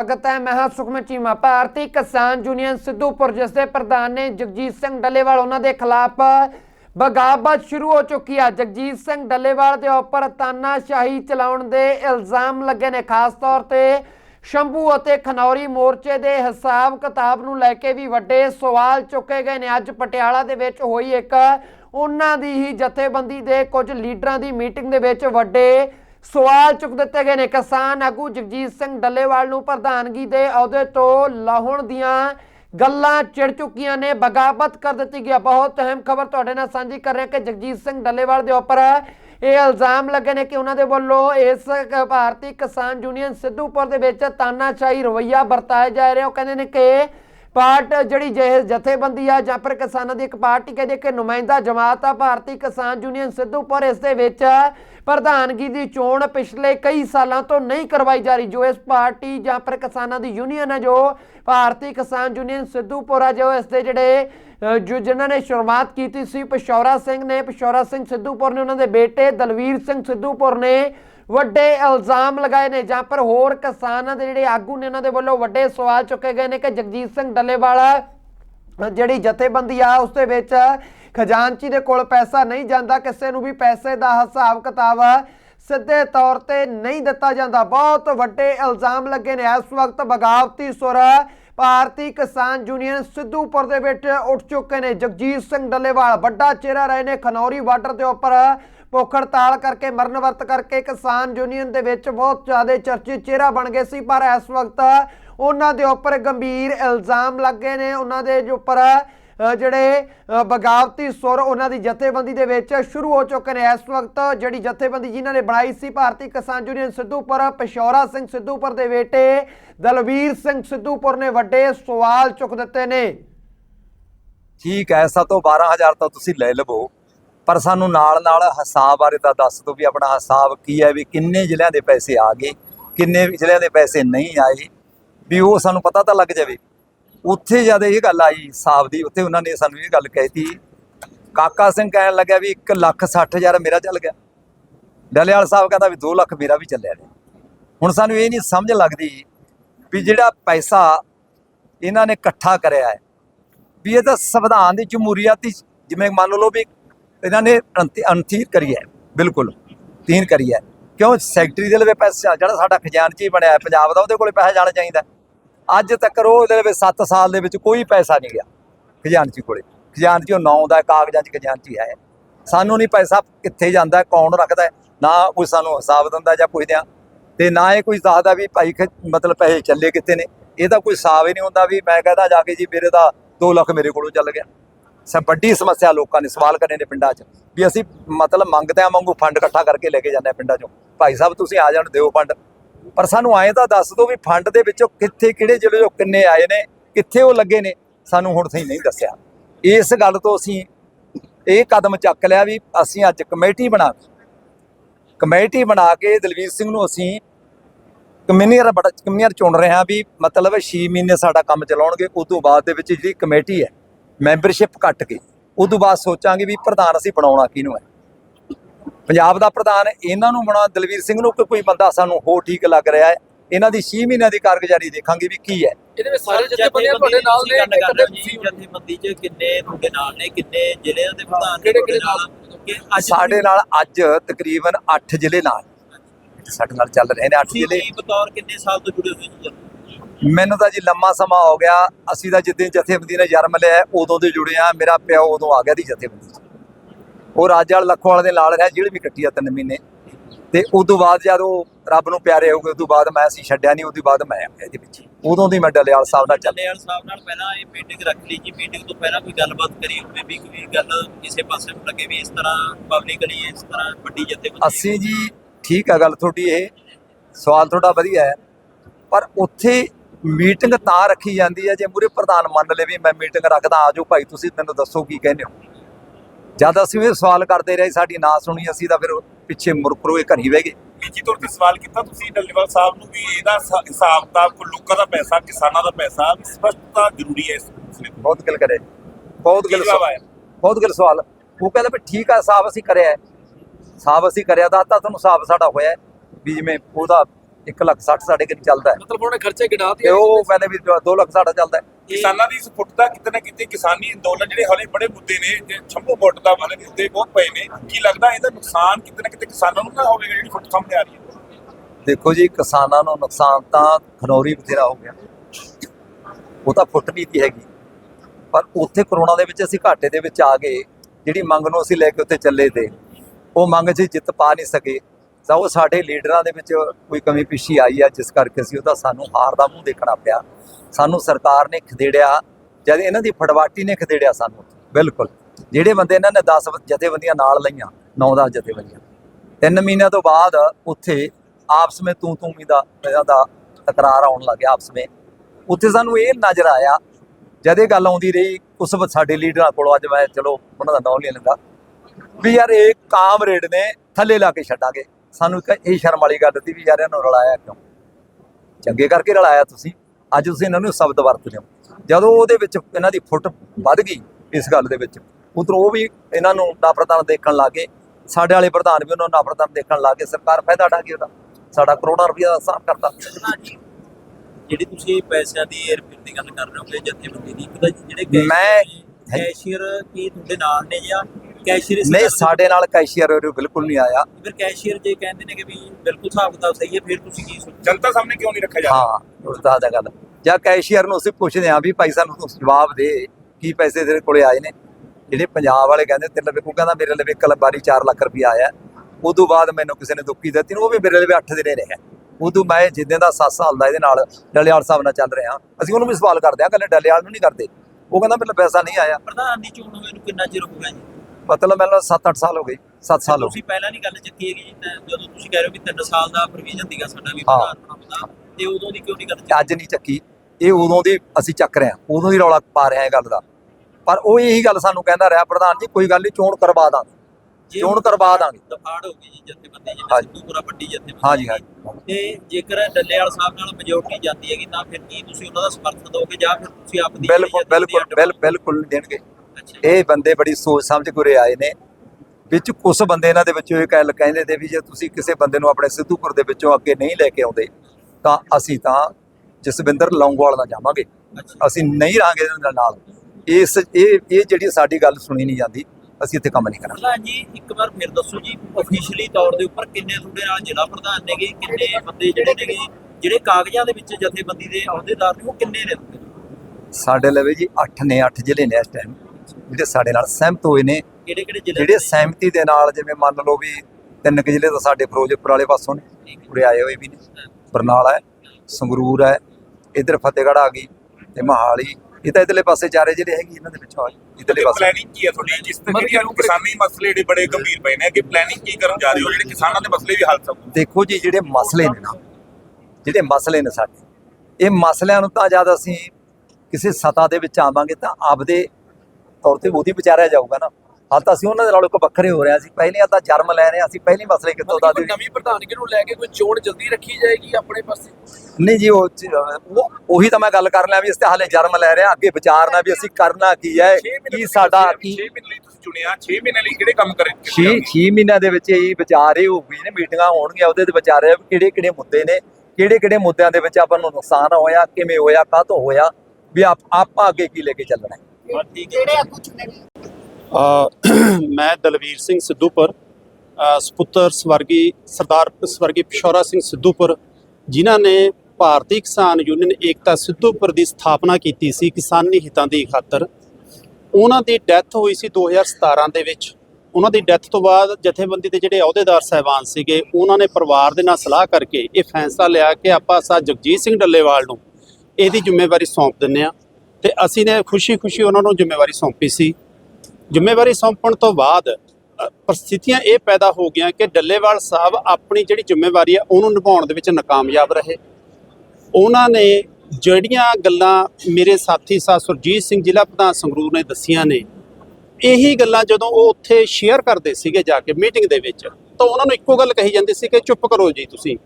ਸਵਾਗਤ ਹੈ, ਮੈਂ ਹਾਂ ਸੁਖਮਨ ਚੀਮਾ। ਭਾਰਤੀ ਕਿਸਾਨ ਯੂਨੀਅਨ ਸਿੱਧੂਪੁਰ, ਜਿਸ ਦੇ ਪ੍ਰਧਾਨ ਨੇ ਜਗਜੀਤ ਸਿੰਘ ਡੱਲੇਵਾਲ ਉਹਨਾਂ ਦੇ ਖਿਲਾਫ ਬਗਾਵਤ ਸ਼ੁਰੂ ਹੋ ਚੁੱਕੀ ਹੈ ਜਗਜੀਤ ਸਿੰਘ ਡੱਲੇਵਾਲ ਦੇ ਉੱਪਰ ਤਾਨਾਸ਼ਾਹੀ ਚਲਾਉਣ ਦੇ ਇਲਜ਼ਾਮ ਲੱਗੇ ਨੇ। ਖਾਸ ਤੌਰ ਤੇ ਸ਼ੰਭੂ ਅਤੇ ਖਨੌਰੀ ਮੋਰਚੇ ਦੇ ਹਿਸਾਬ ਕਿਤਾਬ ਨੂੰ ਲੈ ਕੇ ਵੀ ਵੱਡੇ ਸਵਾਲ ਚੁੱਕੇ ਗਏ ਨੇ। ਅੱਜ ਪਟਿਆਲਾ ਦੇ ਵਿੱਚ ਹੋਈ ਇੱਕ ਉਹਨਾਂ ਦੀ ਹੀ ਜਥੇਬੰਦੀ ਦੇ ਕੁਝ ਲੀਡਰਾਂ ਦੀ ਮੀਟਿੰਗ ਦੇ ਵਿੱਚ ਵੱਡੇ ਸਵਾਲ ਚੁੱਕ ਦਿੱਤੇ ਗਏ ਨੇ। ਕਿਸਾਨ ਆਗੂ ਜਗਜੀਤ ਸਿੰਘ ਡੱਲੇਵਾਲ ਨੂੰ ਪ੍ਰਧਾਨਗੀ ਦੇ ਅਹੁਦੇ ਤੋਂ ਲਾਹੁਣ ਦੀਆਂ ਗੱਲਾਂ ਚਿੜ ਚੁੱਕੀਆਂ ਨੇ, ਬਗਾਵਤ ਕਰ ਦਿੱਤੀ ਗਿਆ ਬਹੁਤ ਅਹਿਮ ਖਬਰ ਤੁਹਾਡੇ ਨਾਲ ਸਾਂਝੀ ਕਰ ਰਿਹਾ ਕਿ ਜਗਜੀਤ ਸਿੰਘ ਡੱਲੇਵਾਲ ਦੇ ਉੱਪਰ ਇਹ ਇਲਜ਼ਾਮ ਲੱਗੇ ਨੇ ਕਿ ਉਹਨਾਂ ਦੇ ਵੱਲੋਂ ਇਸ ਭਾਰਤੀ ਕਿਸਾਨ ਯੂਨੀਅਨ ਸਿੱਧੂਪੁਰ ਦੇ ਵਿੱਚ ਤਾਨਾਸ਼ਾਹੀ ਰਵੱਈਆ ਵਰਤਾਇਆ ਜਾ ਰਿਹਾ। ਉਹ ਕਹਿੰਦੇ ਨੇ ਕਿ ਪਾਰਟ ਜਿਹੜੀ ਜਿਹੇ ਜਥੇਬੰਦੀ ਆ ਜਾਂ ਫਿਰ ਕਿਸਾਨਾਂ ਦੀ ਇੱਕ ਪਾਰਟੀ ਕਹਿੰਦੇ ਕਿ ਨੁਮਾਇੰਦਾ ਜਮਾਤ ਆ, ਭਾਰਤੀ ਕਿਸਾਨ ਯੂਨੀਅਨ ਸਿੱਧੂਪੁਰ ਇਸ ਦੇ ਵਿੱਚ ਪ੍ਰਧਾਨਗੀ ਦੀ ਚੋਣ ਪਿਛਲੇ ਕਈ ਸਾਲਾਂ ਤੋਂ ਨਹੀਂ ਕਰਵਾਈ ਜਾ ਰਹੀ। ਜੋ ਇਸ ਪਾਰਟੀ ਜਾਂ ਫਿਰ ਕਿਸਾਨਾਂ ਦੀ ਯੂਨੀਅਨ ਹੈ ਜੋ ਭਾਰਤੀ ਕਿਸਾਨ ਯੂਨੀਅਨ ਸਿੱਧੂਪੁਰ ਆ, ਜੋ ਇਸ ਦੇ ਜਿਹੜੇ ਜੋ ਜਿਨ੍ਹਾਂ ਨੇ ਸ਼ੁਰੂਆਤ ਕੀਤੀ ਸੀ ਪਿਸ਼ੌਰਾ ਸਿੰਘ ਨੇ ਪਿਸ਼ੌਰਾ ਸਿੰਘ ਸਿੱਧੂਪੁਰ ਨੇ, ਉਹਨਾਂ ਦੇ ਬੇਟੇ ਦਲਵੀਰ ਸਿੰਘ ਸਿੱਧੂਪੁਰ ਨੇ ਵੱਡੇ ਇਲਜ਼ਾਮ ਲਗਾਏ ਨੇ ਜਾਂ ਪਰ ਹੋਰ ਕਿਸਾਨਾਂ ਦੇ ਜਿਹੜੇ ਆਗੂ ਨੇ ਉਹਨਾਂ ਦੇ ਵੱਲੋਂ ਵੱਡੇ ਸਵਾਲ ਚੁੱਕੇ ਗਏ ਨੇ ਕਿ ਜਗਜੀਤ ਸਿੰਘ ਡੱਲੇਵਾਲਾ ਜਿਹੜੀ ਜਥੇਬੰਦੀ ਆ, ਉਸ ਦੇ ਵਿੱਚ ਖਜ਼ਾਨਚੀ ਦੇ ਕੋਲ ਪੈਸਾ ਨਹੀਂ ਜਾਂਦਾ, ਕਿਸੇ ਨੂੰ ਵੀ ਪੈਸੇ ਦਾ ਹਿਸਾਬ ਕਿਤਾਬ ਸਿੱਧੇ ਤੌਰ ਤੇ ਨਹੀਂ ਦਿੱਤਾ ਜਾਂਦਾ। ਬਹੁਤ ਵੱਡੇ ਇਲਜ਼ਾਮ ਲੱਗੇ ਨੇ। ਇਸ ਵਕਤ ਬਗਾਵਤੀ ਸੁਰ ਭਾਰਤੀ ਕਿਸਾਨ ਯੂਨੀਅਨ ਸਿੱਧੂਪੁਰ ਦੇ ਵਿੱਚ ਉੱਠ ਚੁੱਕੇ ਨੇ। ਜਗਜੀਤ ਸਿੰਘ ਡੱਲੇਵਾਲ ਵੱਡਾ ਚਿਹਰਾ ਰਹੇ ਨੇ। ਖਨੌਰੀ ਬਾਰਡਰ ਦੇ ਉੱਪਰ ਭੁੱਖ ਹੜਤਾਲ ਕਰਕੇ ਮਰਨ ਵਰਤ ਕਰਕੇ ਕਿਸਾਨ ਯੂਨੀਅਨ ਦੇ ਵਿੱਚ ਬਹੁਤ ਜ਼ਿਆਦਾ ਚਰਚਿਤ ਚਿਹਰਾ ਬਣ ਗਏ ਸੀ, ਪਰ ਇਸ ਵਕਤ ਉਹਨਾਂ ਦੇ ਉੱਪਰ ਗੰਭੀਰ ਇਲਜ਼ਾਮ ਲੱਗੇ ਨੇ। ਉਹਨਾਂ ਦੇ ਉੱਪਰ ਜਿਹੜੇ ਬਗਾਵਤੀ ਸੁਰ ਉਹਨਾਂ ਦੀ ਜਥੇਬੰਦੀ ਦੇ ਵਿੱਚ ਸ਼ੁਰੂ ਹੋ ਚੁੱਕੇ ਨੇ। ਇਸ ਵਕਤ ਜਿਹੜੀ ਜਥੇਬੰਦੀ ਜਿਨ੍ਹਾਂ ਨੇ ਬਣਾਈ ਸੀ, ਭਾਰਤੀ ਕਿਸਾਨ ਯੂਨੀਅਨ ਸਿੱਧੂਪੁਰ, ਪਿਸ਼ੌਰਾ ਸਿੰਘ ਸਿੱਧੂਪੁਰ ਦੇ ਬੇਟੇ ਦਲਵੀਰ ਸਿੰਘ ਸਿੱਧੂਪੁਰ ਨੇ ਵੱਡੇ ਸਵਾਲ ਚੁੱਕ ਦਿੱਤੇ ਨੇ। ਠੀਕ ਹੈ ਸਾ ਤੋਂ 12000 ਤਾਂ ਤੁਸੀਂ ਲੈ ਲਵੋ। ਪਰ ਸਾਨੂੰ ਨਾਲ ਨਾਲ ਹਿਸਾਬ ਬਾਰੇ ਤਾਂ ਦੱਸ ਦਿਓ ਵੀ ਆਪਣਾ ਹਿਸਾਬ ਕੀ ਹੈ ਵੀ ਕਿੰਨੇ ਜ਼ਿਲ੍ਹਿਆਂ ਦੇ ਪੈਸੇ ਆ ਗਏ, ਕਿੰਨੇ ਜ਼ਿਲ੍ਹਿਆਂ ਦੇ ਪੈਸੇ ਨਹੀਂ ਆਏ, ਵੀ ਉਹ ਸਾਨੂੰ ਪਤਾ ਤਾਂ ਲੱਗ ਜਾਵੇ। ਉੱਥੇ ਜਦ ਇਹ ਗੱਲ ਆਈ ਹਿਸਾਬ ਦੀ, ਉੱਥੇ ਉਹਨਾਂ ਨੇ ਸਾਨੂੰ ਇਹ ਗੱਲ ਕਹਿਤੀ, ਕਾਕਾ ਸਿੰਘ ਕਹਿਣ ਲੱਗਿਆ ਵੀ 1 ਲੱਖ 60 ਹਜ਼ਾਰ ਮੇਰਾ ਚੱਲ ਗਿਆ। ਡੱਲੇਵਾਲ ਸਾਹਿਬ ਕਹਿੰਦਾ ਵੀ 2 ਲੱਖ ਮੇਰਾ ਵੀ ਚੱਲਿਆ ਹੁਣ ਸਾਨੂੰ ਇਹ ਨਹੀਂ ਸਮਝ ਲੱਗਦੀ ਵੀ ਜਿਹੜਾ ਪੈਸਾ ਇਹਨਾਂ ਨੇ ਇਕੱਠਾ ਕਰਿਆ ਹੈ, ਵੀ ਇਹ ਤਾਂ ਸੰਵਿਧਾਨ ਦੀ ਜਮਹੂਰੀਅਤ ਦੀ ਜਿਵੇਂ ਮੰਨ ਲਓ ਵੀ ਇਹਨਾਂ ਨੇ ਅੰਤੀ- ਅੰਤੀਰ ਕਰੀ ਹੈ। ਬਿਲਕੁਲ ਤੀਨ ਕਰੀ ਹੈ। ਕਿਉਂ? ਸੈਕਟਰੀ ਦੇ ਲਵੇ ਪੈਸਾ ਜਿਹੜਾ ਸਾਡਾ ਖਜ਼ਾਨਚੀ ਬਣਿਆ ਹੈ, ਪੰਜਾਬ ਦਾ ਉਹਦੇ ਕੋਲੇ ਪੈਸਾ ਜਾਣਾ ਚਾਹੀਦਾ ਅੱਜ ਤੱਕ ਉਹਦੇ ਲਵੇ 7 ਸਾਲ ਦੇ ਵਿੱਚ ਕੋਈ ਪੈਸਾ ਨਹੀਂ ਗਿਆ ਖਜ਼ਾਨਚੀ ਕੋਲੇ। ਖਜ਼ਾਨਚੀ ਉਹ ਨਾਂ ਦਾ ਕਾਗਜ਼ਾਂ 'ਚ ਖਜ਼ਾਨਚੀ ਹੈ ਸਾਨੂੰ ਨਹੀਂ ਪੈਸਾ ਕਿੱਥੇ ਜਾਂਦਾ ਕੌਣ ਰੱਖਦਾ ਨਾ ਕੋਈ ਸਾਨੂੰ ਹਿਸਾਬ ਦਿੰਦਾ ਜਾਂ ਪੁੱਛਦਿਆਂ ਤੇ ਨਾ ਇਹ ਕੋਈ ਦੱਸਦਾ ਵੀ ਭਾਈ ਮਤਲਬ ਪੈਸੇ ਚੱਲੇ ਕਿੱਥੇ ਨੇ। ਇਹਦਾ ਕੋਈ ਹਿਸਾਬ ਹੀ ਨਹੀਂ ਹੁੰਦਾ ਵੀ ਮੈਂ ਕਹਦਾ ਜਾ ਕੇ ਜੀ ਮੇਰੇ ਦਾ 2 ਲੱਖ ਮੇਰੇ ਕੋਲੋਂ ਚੱਲ ਗਿਆ। ਵੱਡੀ ਸਮੱਸਿਆ ਲੋਕਾਂ ਨੇ ਸਵਾਲ ਕਰੇ ਨੇ ਪਿੰਡਾਂ 'ਚ। ਵੀ ਅਸੀਂ ਮਤਲਬ ਮੰਗਦੇ ਆ ਵਾਂਗੂ ਫੰਡ ਇਕੱਠਾ ਕਰਕੇ ਲੈ ਕੇ ਜਾਂਦੇ ਆ ਪਿੰਡਾਂ 'ਚੋਂ। ਭਾਈ ਸਾਹਿਬ, ਤੁਸੀਂ ਆ ਜਾਣ, ਦਿਓ ਫੰਡ। ਪਰ ਸਾਨੂੰ ਐਂ ਤਾਂ ਦੱਸ ਦਿਓ ਵੀ ਫੰਡ ਦੇ ਵਿੱਚੋਂ ਕਿੱਥੇ, ਕਿਹੜੇ ਜ਼ਿਲ੍ਹੇ 'ਚੋਂ ਕਿੰਨੇ ਆਏ ਨੇ, ਕਿੱਥੇ ਉਹ ਲੱਗੇ ਨੇ, ਸਾਨੂੰ ਹੁਣ ਸਹੀ ਨਹੀਂ ਦੱਸਿਆ। ਇਸ ਗੱਲ ਤੋਂ ਅਸੀਂ ਇਹ ਕਦਮ ਚੱਕ ਲਿਆ ਵੀ ਅਸੀਂ ਅੱਜ ਕਮੇਟੀ ਬਣਾ ਕਮੇਟੀ ਬਣਾ ਕੇ ਦਲਵੀਰ ਸਿੰਘ ਨੂੰ ਅਸੀਂ ਕਮਿਊਨੀਅਰ ਬੜਾ ਕਮਿਊਨੀਅਰ ਚੁਣ ਰਹੇ ਹਾਂ ਵੀ ਮਤਲਬ 6 ਮਹੀਨੇ ਸਾਡਾ ਕੰਮ ਚਲਾਉਣਗੇ ਉਸ ਤੋਂ ਬਾਅਦ ਦੇ ਵਿੱਚ ਜਿਹੜੀ ਕਮੇਟੀ ਹੈ ਮੈਂਬਰਸ਼ਿਪ ਕੱਟ ਕੇ ਉਸ ਤੋਂ ਬਾਅਦ ਸੋਚਾਂਗੇ ਵੀ ਪ੍ਰਧਾਨ ਅਸੀਂ ਬਣਾਉਣਾ ਕਿਹਨੂੰ ਹੈ। ਪੰਜਾਬ ਦਾ ਪ੍ਰਧਾਨ ਇਹਨਾਂ ਨੂੰ ਬਣਾ ਦਲਵੀਰ ਸਿੰਘ ਨੂੰ ਕਿ ਕੋਈ ਬੰਦਾ ਸਾਨੂੰ ਹੋ ਠੀਕ ਲੱਗ ਰਿਹਾ ਹੈ। ਇਹਨਾਂ ਦੀ 6 ਮਹੀਨਿਆਂ ਦੀ ਕਾਰਗੁਜ਼ਾਰੀ ਦੇਖਾਂਗੇ ਵੀ ਕੀ ਹੈ। ਇਹਦੇ ਵਿੱਚ ਸਾਰੇ ਜਥੇਬੰਦੀਆਂ ਤੁਹਾਡੇ ਨਾਲ ਨੇ ਗੱਲ ਕਰ ਰਹੇ ਹੋ ਤੁਸੀਂ ਜੀ ਜਥੇਬੰਦੀ ਚ ਕਿੰਨੇ ਤੁਹਾਡੇ ਨਾਲ ਨੇ ਕਿੰਨੇ ਜ਼ਿਲ੍ਹਿਆਂ ਦੇ ਪ੍ਰਧਾਨ ਨੇ ਕਿਹੜੇ- ਤੁਹਾਡੇ ਕਿਹੜੇ ਨਾਲ? ਕਿ ਅੱਜ ਸਾਡੇ ਨਾਲ ਅੱਜ ਤਕਰੀਬਨ 8 ਜ਼ਿਲ੍ਹੇ ਨਾਲ ਸਾਡੇ ਨਾਲ ਚੱਲ ਰਹੇ ਨੇ 8 ਤੁਸੀਂ ਜ਼ਿਲ੍ਹੇ। ਬਤੌਰ ਕਿੰਨੇ ਸਾਲ ਤੋਂ ਜੁੜੇ ਹੋਏ ਜੀ? ਮੈਨੂੰ ਤਾਂ ਜੀ ਲੰਮਾ ਸਮਾਂ ਹੋ ਗਿਆ। ਅਸੀਂ ਤਾਂ ਜਿੱਦਾਂ ਜਥੇਬੰਦੀ ਨੇ ਜਨਮ ਲਿਆ ਉਦੋਂ ਦੇ ਜੁੜੇ ਆ ਮੇਰਾ ਪਿਓ ਉਦੋਂ ਆ ਗਿਆ ਦੀ ਜਥੇਬੰਦੀ ਉਹ ਰਾਜਾ ਲੱਖੋਵਾਲ ਦੇ ਨਾਲ ਰਿਹਾ ਜਿਹੜੇ ਵੀ ਕੱਟੀ ਆ ਤਿੰਨ ਮਹੀਨੇ। ਤੇ ਤੋਂ ਬਾਅਦ ਜਦ ਉਹ ਰੱਬ ਨੂੰ ਪਿਆਰੇ ਹੋ ਗਏ ਤੋਂ ਬਾਅਦ ਮੈਂ ਅਸੀਂ ਛੱਡਿਆ ਨਹੀਂ ਤੋਂ ਬਾਅਦ ਮੈਂ ਆ ਗਿਆ ਇਹਦੇ ਵਿੱਚ। ਉਦੋਂ ਦੀ ਮੈਂ ਡਲਿਆਲ ਸਾਹਿਬ ਨਾਲ ਚੱਲ ਚੱਲੇਵਾਲ ਸਾਹਿਬ ਨਾਲ ਪਹਿਲਾਂ ਇਹ ਮੀਟਿੰਗ ਰੱਖ ਲਈ ਜੀ। ਮੀਟਿੰਗ ਤੋਂ ਪਹਿਲਾਂ ਕੋਈ ਗੱਲਬਾਤ ਕਰੀ ਹੋਵੇ ਵੀ ਕੋਈ ਗੱਲ ਕਿਸੇ ਪਾਸੇ ਨੂੰ ਲੱਗੇ ਵੀ ਇਸ ਤਰ੍ਹਾਂ ਪਬਲਿਕਲੀ ਇਸ ਤਰ੍ਹਾਂ ਵੱਡੀ ਜਥੇਬੰਦੀ ਅਸੀਂ ਜੀ ਠੀਕ ਆ ਗੱਲ ਤੁਹਾਡੀ ਇਹ। ਸਵਾਲ ਤੁਹਾਡਾ ਵਧੀਆ ਹੈ। ਪਰ ਉੱਥੇ ਮੀਟਿੰਗ ਤਾਂ ਰੱਖੀ ਜਾਂਦੀ ਹੈ ਜੇ ਮੂਰੇ ਪ੍ਰਧਾਨ ਮੰਨ ਲਵੇ ਵੀ ਮੈਂ ਮੀਟਿੰਗ ਰੱਖਦਾ ਆਜੋ ਭਾਈ ਤੁਸੀਂ ਮੈਨੂੰ ਦੱਸੋ ਕੀ ਕਹਿੰਦੇ ਹੋ ਜਦ ਅਸੀਂ ਇਹ ਸਵਾਲ ਕਰਦੇ ਰਹੇ ਸਾਡੀ ਨਾ ਸੁਣੀ ਅਸੀਂ ਤਾਂ ਫਿਰ ਪਿੱਛੇ ਮੁਰਕਰੋਏ ਘਰੀ ਬਹਿ ਗਏ ਨਿੱਜੀ ਤੌਰ ਤੇ ਸਵਾਲ ਕੀਤਾ ਤੁਸੀਂ ਡੱਲੇਵਾਲ ਸਾਹਿਬ ਨੂੰ ਵੀ ਇਹਦਾ ਹਿਸਾ- ਹਿਸਾਬ ਕੋ ਲੋਕਾਂ ਦਾ ਪੈਸਾ ਕਿਸਾਨਾਂ ਦਾ ਪੈਸਾ ਸਪਸ਼ਟਤਾ ਜ਼ਰੂਰੀ ਹੈ ਇਸ ਮਸਲੇ ਦੀ ਬਹੁਤ ਗੱਲ ਕਰੇ ਬਹੁਤ ਗੱਲ? ਬਹੁਤ ਗੱਲ ਸਵਾਲ ਉਹ ਕਹਿੰਦਾ ਵੀ ਠੀਕ ਆ ਹਿਸਾਬ ਅਸੀਂ ਕਰਿਆ ਹੈ। ਹਿਸਾਬ ਅਸੀਂ ਕਰਿਆ ਦਾ ਤਾਂ ਤੁਹਾਨੂੰ ਹਿਸਾਬ ਸਾਡਾ ਹੋਇਆ ਵੀ ਜਿਵੇਂ ਉਹਦਾ 1 ਲੱਖ 60 ਸਾਡੇ ਕਿ ਚੱਲਦਾ ਹੈ। ਮਤਲਬ ਉਹਨੇ ਖਰਚੇ ਗਿਣਾ ਤੇ ਉਹ ਕਹਿੰਦੇ ਵੀ 2 ਲੱਖ ਸਾਡਾ ਚੱਲਦਾ ਹੈ। ਕਿਸਾਨਾਂ ਦੀ ਸਪੁੱਟ ਦਾ ਕਿਤੇ ਨਾ ਕਿਤੇ ਕਿਸਾਨੀ ਅੰਦੋਲਨ ਜਿਹੜੇ ਹਲੇ ਬੜੇ ਮੁੱਦੇ ਨੇ ਜੇ ਛੰਭੂ ਬੁੱਟ ਦਾ ਵਾਲੇ ਮੁੱਦੇ ਬਹੁਤ ਪਏ ਨੇ। ਕੀ ਲੱਗਦਾ ਇਹਦਾ ਨੁਕਸਾਨ ਕਿਤੇ ਨਾ ਕਿਤੇ ਕਿਸਾਨਾਂ ਨੂੰ ਨਾ ਹੋਵੇਗਾ ਜਿਹੜੀ ਫੁੱਟ ਸਾਹਮਣੇ ਆ ਰਹੀ ਹੈ? ਦੇਖੋ ਜੀ ਕਿਸਾਨਾਂ ਨੂੰ ਨੁਕਸਾਨ ਤਾਂ ਖਨੌਰੀ ਬਥੇਰਾ ਹੋ ਗਿਆ। ਉਹ ਤਾਂ ਫੁੱਟ ਨਹੀਂ ਤੀ ਹੈਗੀ। ਪਰ ਉੱਥੇ ਕਰੋਨਾ ਦੇ ਵਿੱਚ ਅਸੀਂ ਘਾਟੇ ਦੇ ਵਿੱਚ ਆ ਗਏ। ਜਿਹੜੀ ਮੰਗ ਨੂੰ ਅਸੀਂ ਲੈ ਕੇ ਉੱਥੇ ਚੱਲੇ ਤੇ ਉਹ ਮੰਗ 'ਚ ਜਿੱਤ ਪਾ ਨਹੀਂ ਸਕੇ। ਤਾਂ ਉਹ ਸਾਡੇ ਲੀਡਰਾਂ ਦੇ ਵਿੱਚ ਕੋਈ ਕਮੀ ਪੇਸ਼ੀ ਆਈ ਆ, ਜਿਸ ਕਰਕੇ ਅਸੀਂ ਉਹਦਾ ਸਾਨੂੰ ਹਾਰ ਦਾ ਮੂੰਹ ਦੇਖਣਾ ਪਿਆ। ਸਾਨੂੰ ਸਰਕਾਰ ਨੇ ਖਦੇੜਿਆ, ਜਦ ਇਹਨਾਂ ਦੀ ਫੜਵਾਟੀ ਨੇ ਖਦੇੜਿਆ ਸਾਨੂੰ। ਬਿਲਕੁਲ। ਜਿਹੜੇ ਬੰਦੇ ਇਹਨਾਂ ਨੇ 10 ਜਥੇਬੰਦੀਆਂ ਨਾਲ ਲਈਆਂ 9-10 ਜਥੇਬੰਦੀਆਂ। ਤਿੰਨ ਮਹੀਨਿਆਂ ਤੋਂ ਬਾਅਦ ਉੱਥੇ ਆਪਸ ਵਿੱਚ ਤੂੰ ਤੂੰ ਮੀ ਦਾ ਇਹਨਾਂ ਦਾ ਤਕਰਾਰ ਆਉਣ ਲੱਗਿਆ ਆਪਸ ਵਿੱਚ। ਉੱਥੇ ਸਾਨੂੰ ਇਹ ਨਜ਼ਰ ਆਇਆ, ਜਦ ਇਹ ਗੱਲ ਆਉਂਦੀ ਰਹੀ, ਉਸ ਸਾਡੇ ਲੀਡਰਾਂ ਕੋਲੋਂ ਅੱਜ ਮੈਂ ਚਲੋ ਉਹਨਾਂ ਦਾ ਨਾਮ ਨਹੀਂ ਲੈਂਦਾ, ਵੀ ਯਾਰ ਇਹ ਕਾਮਰੇਡ ਨੇ ਥੱਲੇ ਲਾ ਕੇ ਛੱਡਾਂਗੇ। ਸਾਨੂੰ ਇੱਕ ਇਹ ਸ਼ਰਮ ਵਾਲੀ ਗੱਲ ਸੀ ਵੀ ਯਾਰ ਇਹਨੂੰ ਰਲਾਇਆ ਕਿਉਂ? ਚੰਗੇ ਕਰਕੇ ਰਲਾਇਆ ਤੁਸੀਂ। ਅੱਜ ਤੁਸੀਂ ਇਹਨਾਂ ਨੂੰ ਸ਼ਬਦ ਵਰਤਦੇ ਹੋ। ਜਦੋਂ ਉਹਦੇ ਵਿੱਚ ਇਹਨਾਂ ਦੀ ਫੁੱਟ ਵੱਧ ਗਈ ਇਸ ਗੱਲ ਦੇ ਵਿੱਚ ਉਧਰੋਂ ਉਹ ਵੀ ਇਹਨਾਂ ਨੂੰ ਨਾਪਰਦਾਨ ਦੇਖਣ ਲੱਗੇ। ਸਾਡੇ ਵਾਲੇ ਪ੍ਰਧਾਨ ਵੀ ਉਹਨਾਂ ਨੂੰ ਨਾਪਰਦਾਨ ਦੇਖਣ ਲੱਗੇ। ਸਰਕਾਰ ਫਾਇਦਾ ਢਾ ਗਈ ਉਹਦਾ। ਸਾਡਾ ਕਰੋਨਾ ਰੁਪਈਆ ਦਾ ਸਾਫ਼ ਜੀ ਜਿਹੜੀ ਤੁਸੀਂ ਪੈਸਿਆਂ ਦੀ ਏਅਰਪੋਰਟ ਦੀ ਗੱਲ ਕਰ ਰਹੇ ਹੋ ਕਿ ਜਥੇਬੰਦੀ ਦੀ ਇੱਕ ਤਾਂ ਜਿਹੜੇ ਮੈਂ- ਕੈਸ਼ੀਅਰ ਕੀ ਤੁਹਾਡੇ ਨਾਲ ਨੇ ਜਾਂ ਕੈਸ਼ੀਅਰ ਇਸ ਨਹੀਂ ਸਾਡੇ ਨਾਲ ਕੈਸ਼ੀਅਰ ਉਹ ਬਿਲਕੁਲ ਨਹੀਂ ਆਇਆ। ਫਿਰ ਕੈਸ਼ੀਅਰ ਜੇ ਕਹਿੰਦੇ ਨੇ ਕਿ ਵੀ ਬਿਲਕੁਲ ਹਿਸਾਬ ਕਿਤਾਬ ਸਹੀ ਹੈ ਫਿਰ ਤੁਸੀਂ ਕੀ ਸੋਚੋ ਜਨਤਾ ਸਾਹਮਣੇ ਕਿਉਂ ਨਹੀਂ ਰੱਖਿਆ ਜਾ ਰਿਹਾ? ਹਾਂ ਉਸਤਾਦ ਦਾ ਗੱਲ ਜਾਂ ਕੈਸ਼ੀਅਰ ਨੂੰ ਅਸੀਂ ਪੁੱਛਦੇ ਹਾਂ ਵੀ ਭਾਈ ਸਾਨੂੰ ਜਵਾਬ ਦੇ ਕੀ ਪੈਸੇ ਤੇਰੇ ਕੋਲੇ ਆਏ ਨੇ? ਜਿਹੜੇ ਪੰਜਾਬ ਵਾਲੇ ਕਹਿੰਦੇ ਤੇਰੇ ਲਵੇ ਉਹ ਕਹਿੰਦਾ ਮੇਰੇ ਲਵੇ ਇੱਕ ਵਾਰੀ 4 ਲੱਖ ਰੁਪਇਆ ਆਇਆ ਉਦੋਂ ਬਾਅਦ ਮੈਨੂੰ ਕਿਸੇ ਨੇ ਦੁੱਕੀ ਦਿੱਤੀ ਉਹ ਵੀ ਮੇਰੇ ਲਵੇ 8 ਦਿਨੇ ਰਿਹਾ ਉਦੋਂ ਮੈਂ ਜਿੱਦਾਂ ਦਾ 7 ਸਾਲ ਦਾ ਇਹਦੇ ਨਾਲ ਡਲਿਆਲ ਸਾਹਿਬ ਨਾਲ ਚੱਲ ਰਿਹਾ ਅਸੀਂ ਉਹਨੂੰ ਵੀ ਸਵਾਲ ਕਰਦੇ ਹਾਂ ਕੱਲੇ ਡਲਿਆਲ ਨੂੰ ਨਹੀਂ ਕਰਦੇ। ਉਹ ਕਹਿੰਦਾ ਮੈਨੂੰ ਪੈਸਾ ਨਹੀਂ ਆਇਆ। ਪ੍ਰਧਾਨ ਦੀ ਚੋਣ ਹੋਏ ਨੂੰ ਕਿੰਨਾ ਚਿਰ ਹੋ ਗਿਆ ਜੀ? ਮਤਲਬ ਮੈਨੂੰ 7-8 ਸਾਲ ਹੋ ਗਏ 7 ਸਾਲ ਹੋ ਗਏ ਤੁਸੀਂ ਪਹਿਲਾਂ ਨਹੀਂ ਗੱਲ ਚੱਕੀ ਹੈਗੀ ਜਦੋਂ ਤੁਸੀਂ ਕਹਿ ਰਹੇ ਹੋ ਵੀ 3 ਸਾਲ ਦਾ ਪ੍ਰੋਵੀਜ਼ਨ ਦੀਗਾ ਸਾਡਾ ਵੀ। ਪ੍ਰਧਾਨ ਦਾ ਤੇ ਉਦੋਂ ਦੀ ਕਿਉਂ ਨਹੀਂ ਗੱਲ ਚੱਕੀ ਅੱਜ ਨਹੀਂ ਚੱਕੀ ਇਹ ਉਦੋਂ ਦੀ ਅਸੀਂ ਚੱਕ ਰਹੇ ਹਾਂ ਉਦੋਂ ਦੀ ਰੌਲਾ ਪਾ ਰਹੇ ਹਾਂ ਗੱਲ ਦਾ ਪਰ ਉਹ ਇਹੀ ਗੱਲ ਸਾਨੂੰ ਕਹਿੰਦਾ ਰਿਹਾ ਪ੍ਰਧਾਨ ਜੀ ਕੋਈ ਗੱਲ ਨਹੀਂ ਚੋਣ ਕਰਵਾ ਦਾਂਗੇ ਚੋਣ ਕਰਵਾ ਦਾਂਗੇ ਦਫਾੜ ਹੋ ਗਈ ਜੀ ਜਥੇਬੰਦੀ ਜਿਵੇਂ ਹਾਂਜੀ। ਸਿੱਧੂਪੁਰਾ ਵੱਡੀ ਜਥੇਬੰਦੀ ਹਾਂਜੀ, ਹੈਗੀ। ਤੇ ਜੇਕਰ ਡੱਲੇਵਾਲ ਸਾਹਿਬ ਨਾਲ ਮੈਜੋਰਟੀ ਜਾਂਦੀ ਹੈਗੀ ਤਾਂ ਫਿਰ ਕੀ ਤੁਸੀਂ ਉਹਨਾਂ ਦਾ ਸਮਰਥਨ ਦੋਗੇ ਜਾਂ ਫਿਰ ਤੁਸੀਂ ਆਪਦੀ ਜਿਹੜੀ ਬਿਲਕੁਲ ਬਿਲਕੁਲ ਬਿਲਕੁਲ ਦੇਣਗੇ। ਇਹ ਬੰਦੇ ਬੜੀ ਸੋਚ ਸਮਝ ਕੇ ਉਰੇ ਆਏ ਨੇ। ਵਿੱਚ ਕੁਝ ਬੰਦੇ ਇਹਨਾਂ ਦੇ ਵਿੱਚੋਂ ਇਹ ਗੱਲ ਕਹਿੰਦੇ ਤੇ ਵੀ ਜੇ ਤੁਸੀਂ ਕਿਸੇ ਬੰਦੇ ਨੂੰ ਆਪਣੇ ਸਿੱਧੂਪੁਰ ਦੇ ਵਿੱਚੋਂ ਅੱਗੇ ਨਹੀਂ ਲੈ ਕੇ ਆਉਂਦੇ ਤਾਂ ਅਸੀਂ ਤਾਂ ਜਸਵਿੰਦਰ ਲੌਂਗੋਵਾਲ ਨਾਲ ਜਾਵਾਂਗੇ। ਅਸੀਂ ਨਹੀਂ ਰਹਾਂਗੇ ਇਹਨਾਂ ਨਾਲ। ਇਸ ਇਹ ਇਹ ਜਿਹੜੀ ਸਾਡੀ ਗੱਲ ਸੁਣੀ ਨਹੀਂ ਜਾਂਦੀ ਅਸੀਂ ਇੱਥੇ ਕੰਮ ਨਹੀਂ ਕਰਾਂਗੇ। ਪ੍ਰਧਾਨ ਜੀ ਇੱਕ ਵਾਰ ਫਿਰ ਦੱਸੋ ਜੀ ਅਫੀਸ਼ੀਅਲੀ ਤੌਰ ਦੇ ਉੱਪਰ ਕਿੰਨੇ ਤੁਹਾਡੇ ਨਾਲ ਜ਼ਿਲ੍ਹਾ ਪ੍ਰਧਾਨ ਨੇਗੇ ਕਿੰਨੇ ਬੰਦੇ ਜਿਹੜੇ ਨੇਗੇ ਜਿਹੜੇ ਕਾਗਜ਼ਾਂ ਦੇ ਵਿੱਚ ਜਥੇਬੰਦੀ ਦੇ ਅਹੁਦੇਦਾਰ ਨੇ ਉਹ ਕਿੰਨੇ ਨੇ? ਸਾਡੇ ਲਵੇ ਜੀ 8 ਨੇ 8 ਜ਼ਿਲ੍ਹੇ ਨੇ ਇਸ ਟਾਈਮ ਜਿਹੜੇ ਸਾਡੇ ਨਾਲ ਸਹਿਮਤ ਹੋਏ ਨੇ ਕਿਹੜੇ ਕਿਹੜੇ ਜ਼ਿਲ੍ਹੇ ਜਿਹੜੇ ਸਹਿਮਤੀ ਦੇ ਨਾਲ ਜਿਵੇਂ ਮੰਨ ਲਓ ਵੀ ਤਿੰਨ ਕੁ ਜ਼ਿਲ੍ਹੇ ਤਾਂ ਸਾਡੇ ਫਿਰੋਜ਼ਪੁਰ ਵਾਲੇ ਪਾਸੋਂ ਨੇ ਉਰੇ ਆਏ ਹੋਏ ਵੀ ਨੇ। ਬਰਨਾਲਾ ਹੈ ਸੰਗਰੂਰ ਹੈ ਇਧਰ ਫਤਿਹਗੜ੍ਹ ਆ ਗਈ ਤੇ ਮਹਾਲੀ। ਇਹ ਤਾਂ ਇਧਰਲੇ ਪਾਸੇ ਚਾਰੇ ਜਿਹੜੇ ਹੈਗੇ ਇਹਨਾਂ ਦੇ ਵਿੱਚੋਂ ਆ। ਗਏ ਇਧਰਲੇ ਪਾਸੇ। ਪਲੈਨਿੰਗ ਕੀ ਹੈ ਤੁਹਾਡੀ? ਜਿਸ ਤੇ ਜਿਹੜੀਆਂ ਕਿਸਾਨੀ ਮਸਲੇ ਜਿਹੜੇ ਬੜੇ ਗੰਭੀਰ ਪਏ ਨੇ ਕਿ ਪਲੈਨਿੰਗ ਕੀ ਕਰਨ ਜਾ ਰਹੇ ਹੋ? ਜਿਹੜੇ ਕਿਸਾਨਾਂ ਦੇ ਮਸਲੇ ਵੀ ਹੱਲ ਸਕੋ ਦੇਖੋ ਜੀ ਜਿਹੜੇ ਮਸਲੇ ਨੇ ਨਾ ਜਿਹੜੇ ਮਸਲੇ ਨੇ ਸਾਡੇ ਇਹ ਮਸਲਿਆਂ ਨੂੰ ਤਾਂ ਜਦ ਅਸੀਂ ਕਿਸੇ ਸਤਾ ਦੇ ਵਿੱਚ ਆਵਾਂਗੇ ਤਾਂ ਆਪਦੇ ਤੌਰ ਤੇ ਉਹਦੀ ਵਿਚਾਰਿਆ ਜਾਊਗਾ ਨਾ। ਹਾਲ ਤਾਂ ਅਸੀਂ ਉਹਨਾਂ ਦੇ ਨਾਲ ਇੱਕ ਵੱਖਰੇ ਹੋ ਰਹੇ ਸੀ। ਪਹਿਲੇ ਤਾਂ ਜਨਮ ਲੈ ਰਹੇ ਅਸੀਂ ਪਹਿਲੇ ਮਸਲੇ ਕਿੱਥੋਂ ਦਾ ਨਵੀਂ ਪ੍ਰਧਾਨਗੀ ਨੂੰ ਲੈ ਕੇ ਕੋਈ ਚੋਣ ਜਲਦੀ ਰੱਖੀ ਜਾਏਗੀ ਆਪਣੇ ਪਾਸੇ? ਨਹੀਂ ਜੀ ਉਹ ਉਹ- ਤਾਂ ਮੈਂ ਗੱਲ ਕਰ ਲਿਆ ਵੀ ਇਸ ਤੇ ਹਾਲੇ ਜਨਮ ਲੈ ਰਹੇ ਅੱਗੇ ਵਿਚਾਰਨਾ ਵੀ ਅਸੀਂ ਕਰਨਾ ਕੀ ਹੈ ਕੀ ਸਾਡਾ ਕੀ 6 ਮਹੀਨੇ ਲਈ ਤੁਸੀਂ ਚੁਣਿਆ 6 ਮਹੀਨੇ ਲਈ ਕਿਹੜੇ ਕੰਮ ਕਰੇ 6 6 ਮਹੀਨਿਆਂ ਦੇ ਵਿੱਚ ਇਹੀ ਵਿਚਾਰ ਹੋਊਗੀ ਨੇ ਮੀਟਿੰਗਾਂ ਹੋਣਗੀਆਂ ਉਹਦੇ ਤੇ ਵਿਚਾਰੇ ਕਿਹੜੇ ਕਿਹੜੇ ਮੁੱਦੇ ਨੇ ਕਿਹੜੇ ਕਿਹੜੇ ਮੁੱਦਿਆਂ ਦੇ ਵਿੱਚ ਆਪਾਂ ਨੂੰ ਨੁਕਸਾਨ ਹੋਇਆ ਕਿਵੇਂ ਹੋਇਆ ਕਾਹਤੋਂ ਹੋਇਆ ਵੀ ਆਪ ਆਪਾਂ ਅੱਗੇ ਕੀ ਲੈ ਕੇ ਚੱਲਣਾ ਆਗੂ ਚੁਣੇ ਮੈਂ ਦਲਵੀਰ ਸਿੰਘ ਸਿੱਧੂਪੁਰ ਸਪੁੱਤਰ ਸਵਰਗੀ ਸਰਦਾਰ ਸਵਰਗੀ ਪਿਸ਼ੌਰਾ ਸਿੰਘ ਸਿੱਧੂਪੁਰ ਜਿਨ੍ਹਾਂ ਨੇ ਭਾਰਤੀ ਕਿਸਾਨ ਯੂਨੀਅਨ ਏਕਤਾ ਸਿੱਧੂਪੁਰ ਦੀ ਸਥਾਪਨਾ ਕੀਤੀ ਸੀ ਕਿਸਾਨੀ ਹਿੱਤਾਂ ਦੀ ਖਾਤਰ। ਉਹਨਾਂ ਦੀ ਡੈਥ ਹੋਈ ਸੀ 2017 ਦੇ ਵਿੱਚ। ਉਹਨਾਂ ਦੀ ਡੈਥ ਤੋਂ ਬਾਅਦ ਜਥੇਬੰਦੀ ਦੇ ਜਿਹੜੇ ਅਹੁਦੇਦਾਰ ਸਹਿਬਾਨ ਸੀਗੇ ਉਹਨਾਂ ਨੇ ਪਰਿਵਾਰ ਦੇ ਨਾਲ ਸਲਾਹ ਕਰਕੇ ਇਹ ਫੈਸਲਾ ਲਿਆ ਕਿ ਆਪਾਂ ਸਾ ਜਗਜੀਤ ਸਿੰਘ ਡੱਲੇਵਾਲ ਨੂੰ ਇਹਦੀ ਜ਼ਿੰਮੇਵਾਰੀ ਸੌਂਪ ਦਿੰਨੇ ਆ ਤੇ ਅਸੀਂ ਨੇ ਖੁਸ਼ੀ-ਖੁਸ਼ੀ ਉਹਨਾਂ ਨੂੰ ਜ਼ਿੰਮੇਵਾਰੀ ਸੌਂਪੀ ਸੀ। ਜ਼ਿੰਮੇਵਾਰੀ ਸੌਂਪਣ ਤੋਂ ਬਾਅਦ ਪਰਿਸਥਿਤੀਆਂ ਇਹ ਪੈਦਾ ਹੋ ਗਈਆਂ ਕਿ ਡੱਲੇਵਾਲ ਸਾਹਿਬ ਆਪਣੀ ਜਿਹੜੀ ਜ਼ਿੰਮੇਵਾਰੀ ਹੈ, ਉਹਨੂੰ ਨਿਭਾਉਣ ਦੇ ਵਿੱਚ ਨਾਕਾਮਯਾਬ ਰਹੇ। ਉਹਨਾਂ ਨੇ ਜਿਹੜੀਆਂ ਗੱਲਾਂ ਮੇਰੇ ਸਾਥੀ ਸਾ ਸੁਰਜੀਤ ਸਿੰਘ ਜ਼ਿਲ੍ਹਾ ਪ੍ਰਧਾਨ ਸੰਗਰੂਰ ਨੇ ਦੱਸੀਆਂ ਨੇ, ਇਹੀ ਗੱਲਾਂ ਜਦੋਂ ਉਹ ਉੱਥੇ ਸ਼ੇਅਰ ਕਰਦੇ ਸੀਗੇ ਜਾ ਕੇ ਮੀਟਿੰਗ ਦੇ ਵਿੱਚ, ਤਾਂ ਉਹਨਾਂ ਨੂੰ ਇੱਕੋ ਗੱਲ ਕਹੀ ਜਾਂਦੀ ਸੀ ਕਿ ਚੁੱਪ ਕਰੋ ਜੀ ਤੁਸੀਂ।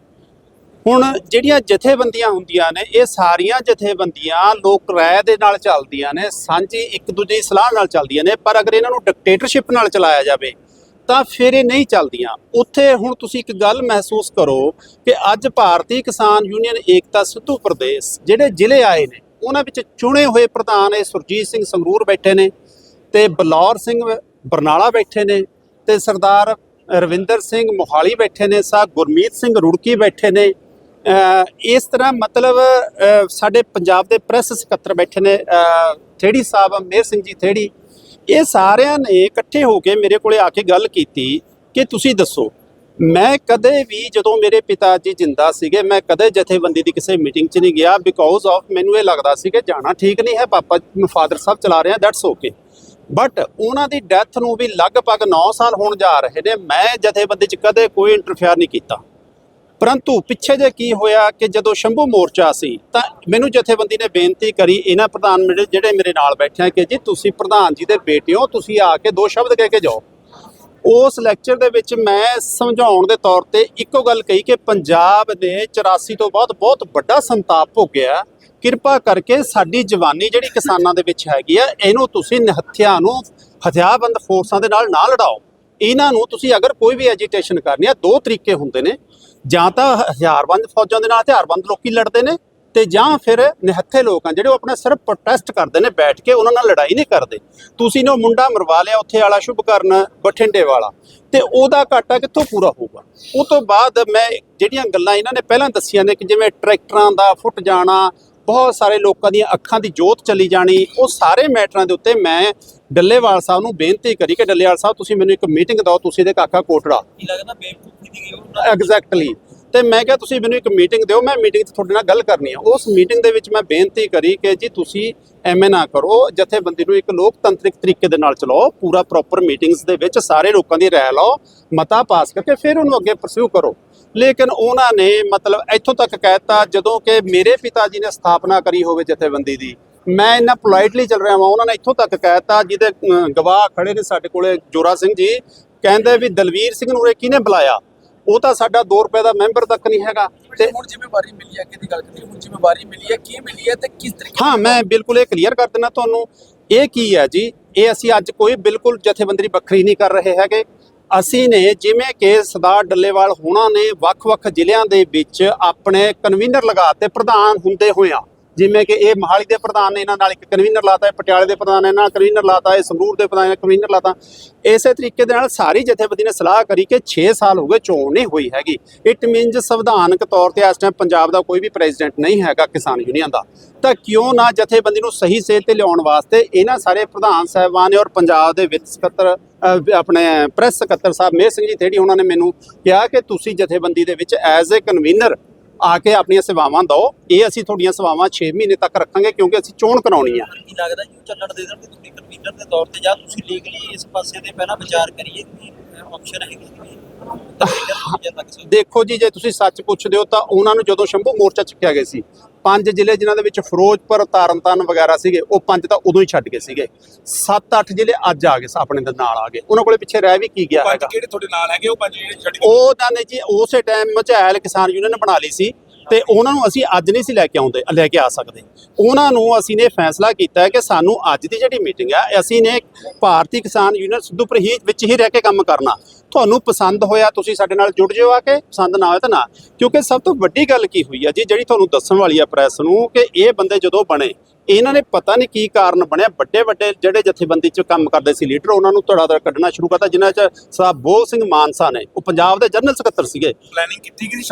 ਹੁਣ ਜਿਹੜੀਆਂ ਜਥੇਬੰਦੀਆਂ ਹੁੰਦੀਆਂ ਨੇ, ਇਹ ਸਾਰੀਆਂ ਜਥੇਬੰਦੀਆਂ ਲੋਕ ਰਾਏ ਦੇ ਨਾਲ ਚੱਲਦੀਆਂ ਨੇ, ਸਾਂਝੀ ਇੱਕ ਦੂਜੇ ਦੀ ਸਲਾਹ ਨਾਲ ਚੱਲਦੀਆਂ ਨੇ, ਪਰ ਅਗਰ ਇਹਨਾਂ ਨੂੰ ਡਿਕਟੇਟਰਸ਼ਿਪ ਨਾਲ ਚਲਾਇਆ ਜਾਵੇ, ਤਾਂ ਫਿਰ ਇਹ ਨਹੀਂ ਚੱਲਦੀਆਂ। ਉੱਥੇ ਹੁਣ ਤੁਸੀਂ ਇੱਕ ਗੱਲ ਮਹਿਸੂਸ ਕਰੋ ਕਿ ਅੱਜ ਭਾਰਤੀ ਕਿਸਾਨ ਯੂਨੀਅਨ ਏਕਤਾ ਸਿੱਧੂ ਪ੍ਰਦੇਸ਼, ਜਿਹੜੇ ਜ਼ਿਲ੍ਹੇ ਆਏ ਨੇ, ਉਹਨਾਂ ਵਿੱਚ ਚੁਣੇ ਹੋਏ ਪ੍ਰਧਾਨ ਇਹ ਸੁਰਜੀਤ ਸਿੰਘ ਸੰਗਰੂਰ ਬੈਠੇ ਨੇ, ਤੇ ਬਲੌਰ ਸਿੰਘ ਬਰਨਾਲਾ ਬੈਠੇ ਨੇ, ਤੇ ਸਰਦਾਰ ਰਵਿੰਦਰ ਸਿੰਘ ਮੋਹਾਲੀ ਬੈਠੇ ਨੇ, ਸਾ ਗੁਰਮੀਤ ਸਿੰਘ ਰੁੜਕੀ ਬੈਠੇ ਨੇ ਇਸ ਤਰ੍ਹਾਂ ਮਤਲਬ ਸਾਡੇ ਪੰਜਾਬ ਦੇ ਪ੍ਰੈਸ ਸਕੱਤਰ ਬੈਠੇ ਨੇ ਥੇੜੀ ਸਾਹਿਬ, ਅਮੇਰ ਸਿੰਘ ਜੀ ਥੇੜੀ, ਇਹ ਸਾਰਿਆਂ ਨੇ ਇਕੱਠੇ ਹੋ ਕੇ ਮੇਰੇ ਕੋਲੇ ਆ ਕੇ ਗੱਲ ਕੀਤੀ ਕਿ ਤੁਸੀਂ ਦੱਸੋ, ਮੈਂ ਕਦੇ ਵੀ ਜਦੋਂ ਮੇਰੇ ਪਿਤਾ ਜੀ ਜਿੰਦਾ ਸੀਗੇ, ਮੈਂ ਕਦੇ ਜਥੇਬੰਦੀ ਦੀ ਕਿਸੇ ਮੀਟਿੰਗ 'ਚ ਨਹੀਂ ਗਿਆ ਬਿਕੋਜ਼ ਆਫ ਮੈਨੂੰ ਇਹ ਲੱਗਦਾ ਸੀ ਕਿ ਜਾਣਾ ਠੀਕ ਨਹੀਂ ਹੈ, ਪਾਪਾ ਫਾਦਰ ਸਾਹਿਬ ਚਲਾ ਰਹੇ ਆ ਦੈਟਸ ਓਕੇ ਬਟ ਉਹਨਾਂ ਦੀ ਡੈਥ ਨੂੰ ਵੀ ਲਗਭਗ 9 ਸਾਲ ਹੋਣ ਜਾ ਰਹੇ ਨੇ, ਮੈਂ ਜਥੇਬੰਦੀ 'ਚ ਕਦੇ ਕੋਈ ਇੰਟਰਫੇਅਰ ਨਹੀਂ ਕੀਤਾ। ਪਰੰਤੂ ਪਿੱਛੇ ਜੇ ਕੀ ਹੋਇਆ ਕਿ ਜਦੋਂ ਸ਼ੰਭੂ ਮੋਰਚਾ ਸੀ, ਤਾਂ ਮੈਨੂੰ ਜਥੇਬੰਦੀ ਨੇ ਬੇਨਤੀ ਕਰੀ ਇਹਨਾਂ ਪ੍ਰਧਾਨ ਮੇਰੇ ਜਿਹੜੇ ਮੇਰੇ ਨਾਲ ਬੈਠੇ ਆ ਕਿ ਜੀ ਤੁਸੀਂ ਪ੍ਰਧਾਨ ਜੀ ਦੇ ਬੇਟੇ ਹੋ, ਤੁਸੀਂ ਆ ਕੇ ਦੋ ਸ਼ਬਦ ਕਹਿ ਕੇ ਜਾਓ। ਉਸ ਲੈਕਚਰ ਦੇ ਵਿੱਚ ਮੈਂ ਸਮਝਾਉਣ ਦੇ ਤੌਰ ਤੇ ਇੱਕੋ ਗੱਲ ਕਹੀ ਕਿ ਪੰਜਾਬ ਨੇ 84 ਤੋਂ ਬਾਅਦ ਬਹੁਤ ਵੱਡਾ ਸੰਤਾਪ ਭੋਗਿਆ। ਕਿਰਪਾ ਕਰਕੇ ਸਾਡੀ ਜਵਾਨੀ ਜਿਹੜੀ ਕਿਸਾਨਾਂ ਦੇ ਵਿੱਚ ਹੈਗੀ ਆ, ਇਹਨੂੰ ਤੁਸੀਂ ਨਿਹੱਥਿਆਂ ਨੂੰ ਹਥਿਆਰਬੰਦ ਫੋਰਸਾਂ ਦੇ ਨਾਲ ਨਾ ਲੜਾਓ। ਇਹਨਾਂ ਨੂੰ ਤੁਸੀਂ ਅਗਰ ਕੋਈ ਵੀ ਐਜੀਟੇਸ਼ਨ ਕਰਨੀ ਆ, ਦੋ ਤਰੀਕੇ ਹੁੰਦੇ ਨੇ। ਜਾਂ ਤਾਂ ਹਥਿਆਰਬੰਦ ਫੌਜਾਂ ਦੇ ਨਾਲ ਹਥਿਆਰਬੰਦ ਲੋਕੀ ਲੜਦੇ ਨੇ ਤੇ ਜਾਂ ਫਿਰ ਨਿਹੱਥੇ ਲੋਕ ਆ ਜਿਹੜੇ ਉਹ ਆਪਣਾ ਸਿਰਫ ਪ੍ਰੋਟੈਸਟ ਕਰਦੇ ਨੇ, ਬੈਠ ਕੇ ਉਹਨਾਂ ਨਾਲ ਲੜਾਈ ਨਹੀਂ ਕਰਦੇ। ਤੁਸੀਂ ਨੇ ਉਹ ਮੁੰਡਾ ਮਰਵਾ ਲਿਆ, ਉੱਥੇ ਵਾਲਾ ਸ਼ੁਭ ਬਠਿੰਡੇ ਵਾਲਾ। ਤੇ ਉਹਦਾ ਘਾਟਾ ਕਿੱਥੋਂ ਪੂਰਾ ਹੋਊਗਾ? ਉਹ ਤੋਂ ਬਾਅਦ ਮੈਂ ਜਿਹੜੀਆਂ ਗੱਲਾਂ ਇਹਨਾਂ ਨੇ ਪਹਿਲਾਂ ਦੱਸੀਆਂ ਨੇ ਕਿ ਜਿਵੇਂ ਟਰੈਕਟਰਾਂ ਦਾ ਫੁੱਟ ਜਾਣਾ, ਬਹੁਤ ਸਾਰੇ ਲੋਕਾਂ ਦੀਆਂ ਅੱਖਾਂ ਦੀ ਜੋਤ ਚਲੀ ਜਾਣੀ, ਉਹ ਸਾਰੇ ਮੈਟਰਾਂ ਦੇ ਉੱਤੇ ਮੈਂ ਡੱਲੇਵਾਲ ਸਾਹਿਬ ਨੂੰ ਬੇਨਤੀ ਕਰੀ ਕਿ ਡੱਲੇਵਾਲ ਸਾਹਿਬ, ਤੁਸੀਂ ਮੈਨੂੰ ਇੱਕ ਮੀਟਿੰਗ ਦਿਓ, ਤੁਸੀਂ ਦੇ ਕਾਕਾ ਕੋਟੜਾ। ਕੀ ਲੱਗਦਾ ਬੇਵਕੂਫੀ ਐਗਜ਼ੈਕਟਲੀ ਤੇ ਮੈਂ ਕਿਹਾ ਤੁਸੀਂ ਮੈਨੂੰ ਇੱਕ ਮੀਟਿੰਗ ਦਿਓ, ਮੈਂ ਮੀਟਿੰਗ 'ਚ ਤੁਹਾਡੇ ਨਾਲ ਗੱਲ ਕਰਨੀ ਆ। ਉਸ ਮੀਟਿੰਗ ਦੇ ਵਿੱਚ ਮੈਂ ਬੇਨਤੀ ਕਰੀ ਕਿ ਜੀ ਤੁਸੀਂ ਐਵੇਂ ਨਾ ਕਰੋ, ਜਥੇਬੰਦੀ ਨੂੰ ਇੱਕ ਲੋਕਤੰਤਰਿਕ ਤਰੀਕੇ ਦੇ ਨਾਲ ਚਲਾਓ, ਪੂਰਾ ਪ੍ਰੋਪਰ ਮੀਟਿੰਗਸ ਦੇ ਵਿੱਚ ਸਾਰੇ ਲੋਕਾਂ ਦੀ ਰਾਏ ਲਓ, ਮਤਾ ਪਾਸ ਕਰਕੇ ਫਿਰ ਉਹਨੂੰ ਅੱਗੇ ਪਰਸਿਊ ਕਰੋ। ਲੇਕਿਨ ਉਹਨਾਂ ਨੇ ਮਤਲਬ ਇੱਥੋਂ ਤੱਕ ਕਹਿਤਾ ਜਦੋਂ ਕਿ ਮੇਰੇ ਪਿਤਾ ਜੀ ਨੇ ਸਥਾਪਨਾ ਕਰੀ ਹੋਵੇ ਜਥੇਬੰਦੀ ਦੀ, ਮੈਂ ਇੰਨਾ ਪੋਲਾਈਟਲੀ ਚੱਲ ਰਿਹਾ ਹਾਂ ਉਹਨਾਂ ਨੇ ਇੱਥੋਂ ਤੱਕ ਕਹਿਤਾ ਜਿਹਦੇ ਗਵਾਹ ਖੜੇ ਨੇ ਸਾਡੇ ਕੋਲੇ, ਜੋਰਾ ਸਿੰਘ ਜੀ, ਕਹਿੰਦੇ ਵੀ ਦਲਵੀਰ ਸਿੰਘ ਨੂੰ ਇਹ ਕਿਹਨੇ ਬੁਲਾਇਆ। ਉਹ ਤਾਂ ਸਾਡਾ 2 ਰੁਪਏ ਦਾ ਮੈਂਬਰ ਤੱਕ ਨਹੀਂ ਹੈਗਾ। ਤੇ ਹੁਣ ਜ਼ਿੰਮੇਵਾਰੀ ਮਿਲੀ ਹੈ ਕਿਹਦੀ ਗੱਲ ਕਰੀਏ? ਹੁਣ ਜ਼ਿੰਮੇਵਾਰੀ ਮਿਲੀ ਹੈ ਕੀ ਮਿਲੀ ਹੈ ਤੇ ਕਿਸ ਤਰੀਕੇ ਹਾਂ ਮੈਂ ਬਿਲਕੁਲ ਇਹ ਕਲੀਅਰ ਕਰ ਦਿੰਦਾ ਤੁਹਾਨੂੰ। ਇਹ ਕੀ ਹੈ ਜੀ? ਇਹ ਅਸੀਂ ਅੱਜ ਕੋਈ ਬਿਲਕੁਲ ਜਥੇਬੰਦੀ ਵੱਖਰੀ ਨਹੀਂ ਕਰ ਰਹੇ ਹੈਗੇ। ਅਸੀਂ ਨੇ ਜਿਵੇਂ ਕਿ ਸਰਦਾਰ ਡੱਲੇਵਾਲ ਹੋਣਾ ਨੇ ਵੱਖ-ਵੱਖ ਜ਼ਿਲ੍ਹਿਆਂ ਦੇ ਵਿੱਚ ਆਪਣੇ ਕਨਵੀਨਰ ਲਗਾਤੇ ਪ੍ਰਧਾਨ ਹੁੰਦੇ ਹੋਇਆਂ ਜਿਵੇਂ ਕਿ ਇਹ ਮਹਾਲੀ ਦੇ ਪ੍ਰਧਾਨ ਨੇ ਇਹਨਾਂ ਨਾਲ ਇੱਕ ਕਨਵੀਨਰ ਲਾਤਾ ਹੈ ਪਟਿਆਲੇ ਦੇ ਪ੍ਰਧਾਨ ਨੇ ਇਹਨਾਂ ਨਾਲ ਕਨਵੀਨਰ ਲਾਤਾ ਹੈ ਸੰਗਰੂਰ ਦੇ ਪ੍ਰਧਾਨ ਨੇ ਕਨਵੀਨਰ ਲਾਤਾ। ਇਸੇ ਤਰੀਕੇ ਦੇ ਨਾਲ ਸਾਰੀ ਜਥੇਬੰਦੀ ਨੇ ਸਲਾਹ ਕਰੀ ਕਿ 6 ਸਾਲ ਹੋ ਗਏ ਚੋਣ ਨਹੀਂ ਹੋਈ ਹੈਗੀ। ਇਟ ਮੀਨਸ ਸੰਵਿਧਾਨਕ ਤੌਰ ਤੇ ਇਸ ਟਾਈਮ ਪੰਜਾਬ ਦਾ ਕੋਈ ਵੀ ਪ੍ਰੈਜ਼ੀਡੈਂਟ ਨਹੀਂ ਹੈਗਾ ਕਿਸਾਨ ਯੂਨੀਅਨ ਦਾ। ਤਾਂ ਕਿਉਂ ਨਾ ਜਥੇਬੰਦੀ ਨੂੰ ਸਹੀ ਸੇਧ ਤੇ ਲਿਆਉਣ ਵਾਸਤੇ ਇਹਨਾਂ ਸਾਰੇ ਪ੍ਰਧਾਨ ਸਾਹਿਬਾਨ ਨੇ ਔਰ ਪੰਜਾਬ ਦੇ ਵਿੱਤ ਸਕੱਤਰ ਆਪਣੇ ਪ੍ਰੈਸ ਸਕੱਤਰ ਸਾਹਿਬ ਮੇਰ ਸਿੰਘ ਜੀ ਥੇੜੀ ਉਹਨਾਂ ਨੇ ਮੈਨੂੰ ਕਿਹਾ ਕਿ ਤੁਸੀਂ ਜਥੇਬੰਦੀ ਦੇ ਵਿੱਚ ਐਜ਼ ਅ ਕਨਵੀਨਰ ਆ ਕੇ ਆਪਣੀਆਂ ਸੇਵਾਵਾਂ ਦਿਓ। ਇਹ ਅਸੀਂ ਤੁਹਾਡੀਆਂ ਸੇਵਾਵਾਂ 6 ਮਹੀਨੇ ਤੱਕ ਰੱਖਾਂਗੇ ਕਿਉਂਕਿ ਅਸੀਂ ਚੋਣ ਕਰਾਉਣੀ ਆ। ਕੀ ਲੱਗਦਾ ਜੀ ਉਹ ਚੱਲਣ ਦੇ ਦੇਣਗੇ ਤੁਸੀਂ ਕਨਵੀਨਰ ਦੇ ਤੌਰ ਤੇ ਜਾਂ ਤੁਸੀਂ ਲੀਗਲੀ ਇਸ ਪਾਸੇ ਤੇ ਪਹਿਲਾਂ ਵਿਚਾਰ ਕਰੀਏ ਕਿ ਆਪਸ਼ਨ ਕਿ ਦੇਖੋ ਜੀ ਜੇ ਤੁਸੀਂ ਸੱਚ ਪੁੱਛਦੇ ਹੋ ਤਾਂ ਉਹਨਾਂ ਨੂੰ ਜਦੋਂ ਸ਼ੰਭੂ ਮੋਰਚਾ ਚੱਕਿਆ ਗਿਆ ਸੀ ਪੰਜ ਜ਼ਿਲ੍ਹੇ ਜਿਨ੍ਹਾਂ ਦੇ ਵਿੱਚ ਫਿਰੋਜ਼ਪੁਰ ਤਰਨਤਾਰਨ ਵਗੈਰਾ ਸੀਗੇ ਉਹ ਪੰਜ ਤਾਂ ਉਦੋਂ ਹੀ ਛੱਡ ਗਏ ਸੀਗੇ। 7-8 ਜ਼ਿਲ੍ਹੇ ਅੱਜ ਆ ਗਏ ਆਪਣੇ ਦੇ ਨਾਲ ਆ ਗਏ। ਉਹਨਾਂ ਕੋਲੇ ਪਿੱਛੇ ਰਹਿ ਵੀ ਕੀ ਗਿਆ ਹੈਗਾ। ਕਿਹੜੇ ਤੁਹਾਡੇ ਨਾਲ ਹੈਗੇ ਉਹ ਪੰਜ ਜਿਹੜੇ ਛੱਡ ਉਹ ਉਹਨਾਂ ਨੇ ਜੀ ਉਸੇ ਟਾਈਮ ਮਝੈਲ ਕਿਸਾਨ ਯੂਨੀਅਨ ਬਣਾ ਲਈ ਸੀ ਤੇ ਉਹਨਾਂ ਨੂੰ ਅਸੀਂ ਅੱਜ ਨਹੀਂ ਸੀ ਲੈ ਕੇ ਆਉਂਦੇ ਲੈ ਕੇ ਆ ਸਕਦੇ। ਉਹਨਾਂ ਨੂੰ ਅਸੀਂ ਨੇ ਫੈਸਲਾ ਕੀਤਾ ਕਿ ਸਾਨੂੰ ਅੱਜ ਦੀ ਜਿਹੜੀ ਮੀਟਿੰਗ ਹੈ ਅਸੀਂ ਨੇ ਭਾਰਤੀ ਕਿਸਾਨ ਯੂਨੀਅਨ ਸਿੱਧੂਪੁਰ ਹੀ ਵਿੱਚ ਹੀ ਰਹਿ ਕੇ ਕੰਮ ਕਰਨਾ। ਤੁਹਾਨੂੰ ਪਸੰਦ ਹੋਇਆ, ਤੁਸੀਂ ਸਾਡੇ ਨਾਲ ਜੁੜ ਜਿਓ ਆ ਕੇ, ਪਸੰਦ ਨਾ ਹੋਇਆ ਤਾਂ ਨਾ। ਕਿਉਂਕਿ ਸਭ ਤੋਂ ਵੱਡੀ ਗੱਲ ਕੀ ਹੋਈ ਆ ਜੀ, ਜਿਹੜੀ ਤੁਹਾਨੂੰ ਦੱਸਣ ਵਾਲੀ ਆ ਪ੍ਰੈਸ ਨੂੰ ਕਿ ਇਹ ਬੰਦੇ ਜਦੋਂ ਬਣੇ, ਇਹਨਾਂ ਨੇ ਪਤਾ ਨਹੀਂ ਕੀ ਕਾਰਨ ਬਣਿਆ। ਵੱਡੇ ਵੱਡੇ ਜਿਹੜੇ ਜਥੇਬੰਦੀ 'ਚ ਕੰਮ ਕਰਦੇ ਸੀ ਲੀਡਰ, ਉਹਨਾਂ ਨੂੰ ਧੜਾ ਧੜ ਕੱਢਣਾ ਸ਼ੁਰੂ ਕਰਤਾ, ਜਿਨ੍ਹਾਂ 'ਚ ਸਾਹਿਬ ਬੋਲ ਸਿੰਘ ਮਾਨਸਾ ਨੇ, ਉਹ ਪੰਜਾਬ ਦੇ ਜਨਰਲ ਸਕੱਤਰ ਸੀਗੇ। ਪਲੈਨਿੰਗ ਕੀਤੀ ਗਈ